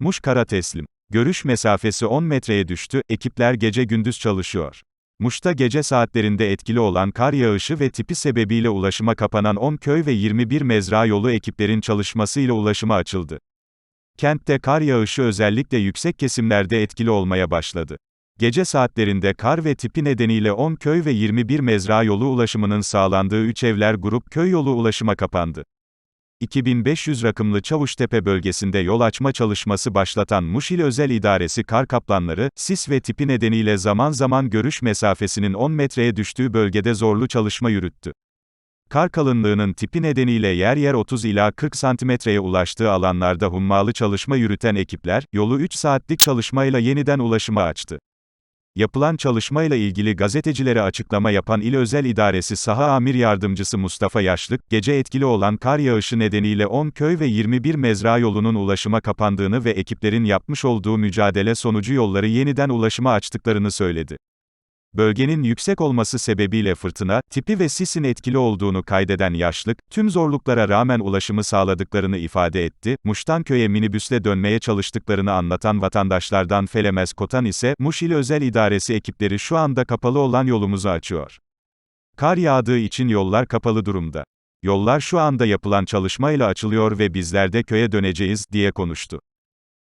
Muş kara teslim. Görüş mesafesi 10 metreye düştü, ekipler gece gündüz çalışıyor. Muş'ta gece saatlerinde etkili olan kar yağışı ve tipi sebebiyle ulaşıma kapanan 10 köy ve 21 mezra yolu ekiplerin çalışmasıyla ulaşıma açıldı. Kentte kar yağışı özellikle yüksek kesimlerde etkili olmaya başladı. Gece saatlerinde kar ve tipi nedeniyle 10 köy ve 21 mezra yolu ulaşımının sağlandığı 3 evler grup köy yolu ulaşıma kapandı. 2500 rakımlı Çavuştepe bölgesinde yol açma çalışması başlatan Muşil Özel İdaresi kar kaplanları, sis ve tipi nedeniyle zaman zaman görüş mesafesinin 10 metreye düştüğü bölgede zorlu çalışma yürüttü. Kar kalınlığının tipi nedeniyle yer yer 30 ila 40 santimetreye ulaştığı alanlarda hummalı çalışma yürüten ekipler, yolu 3 saatlik çalışmayla yeniden ulaşıma açtı. Yapılan çalışmayla ilgili gazetecilere açıklama yapan İl Özel İdaresi Saha Amir Yardımcısı Mustafa Yaşlık, gece etkili olan kar yağışı nedeniyle 10 köy ve 21 mezra yolunun ulaşıma kapandığını ve ekiplerin yapmış olduğu mücadele sonucu yolları yeniden ulaşıma açtıklarını söyledi. Bölgenin yüksek olması sebebiyle fırtına, tipi ve sisin etkili olduğunu kaydeden Yaşlık, tüm zorluklara rağmen ulaşımı sağladıklarını ifade etti. Muş'tan köye minibüsle dönmeye çalıştıklarını anlatan vatandaşlardan Felemez Kotan ise, Muş İl Özel İdaresi ekipleri şu anda kapalı olan yolumuzu açıyor. Kar yağdığı için yollar kapalı durumda. Yollar şu anda yapılan çalışmayla açılıyor ve bizler de köye döneceğiz, diye konuştu.